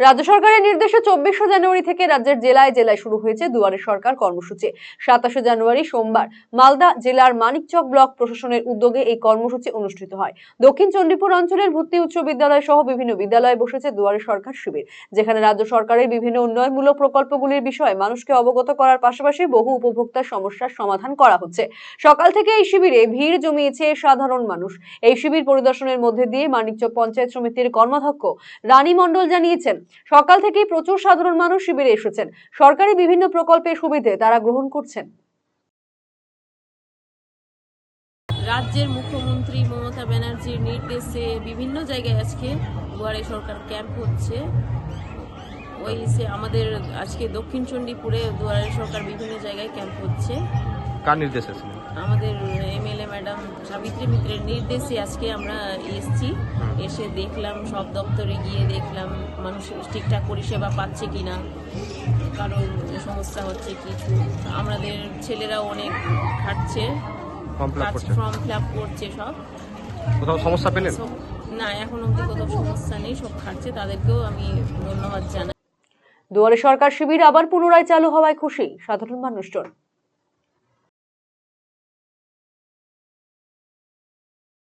রাজ্য সরকারের নির্দেশে চব্বিশে জানুয়ারি থেকে রাজ্যের জেলায় জেলায় শুরু হয়েছে দুয়ারে সরকার কর্মসূচি। সাতাশে জানুয়ারি সোমবার মালদা জেলার মানিকচক ব্লক প্রশাসনের উদ্যোগে এই কর্মসূচি অনুষ্ঠিত হয়। দক্ষিণ চণ্ডীপুর অঞ্চলের ভর্তি উচ্চ বিদ্যালয় সহ বিভিন্ন বিদ্যালয়ে বসেছে দুয়ারে সরকার শিবির, যেখানে রাজ্য সরকারের বিভিন্ন উন্নয়নমূলক প্রকল্পগুলির বিষয়ে মানুষকে অবগত করার পাশাপাশি বহু উপভোক্তার সমস্যার সমাধান করা হচ্ছে। সকাল থেকে এই শিবিরে ভিড় জমিয়েছে সাধারণ মানুষ। এই শিবির পরিদর্শনের মধ্যে দিয়ে মানিকচক পঞ্চায়েত সমিতির কর্মাধ্যক্ষ রানী মণ্ডল জানিয়েছেন সকাল থেকেই প্রচুর সাধারণ মানুষ শিবিরে এসেছেন। সরকারি বিভিন্ন প্রকল্পের সুবিধে তারা গ্রহণ করছেন। রাজ্যের মুখ্যমন্ত্রী মমতা ব্যানার্জির নির্দেশে বিভিন্ন জায়গায় আজকে দুয়ারে সরকার ক্যাম্প হচ্ছে। ওই সে আমাদের আজকে দক্ষিণ চণ্ডীপুরে দুয়ারে সরকার বিভিন্ন জায়গায় ক্যাম্প হচ্ছে। কার নির্দেশে আমাদের এমএলএ ম্যাডাম সাবিত্রী মিত্রের নির্দেশে আজকে আমরা এসছি। এসে দেখলাম সব দপ্তরে গিয়ে দেখলাম মানুষ ঠিকঠাক পরিষেবা পাচ্ছে কিনা। কারোর সমস্যা হচ্ছে কিছু। আমাদের ছেলেরাও অনেক খাটছে ফর্ম ফিল আপ করছে। ফর্ম ফিল আপ করছে সব। কোথাও সমস্যা পেলেন? না এখন অবধি কোথাও সমস্যা নেই সব খাটছে। তাদেরকেও আমি ধন্যবাদ জানাই। দুয়ারে সরকার শিবির আবার পুনরায় চালু হওয়ায় খুশি সাধারণ মানুষজন।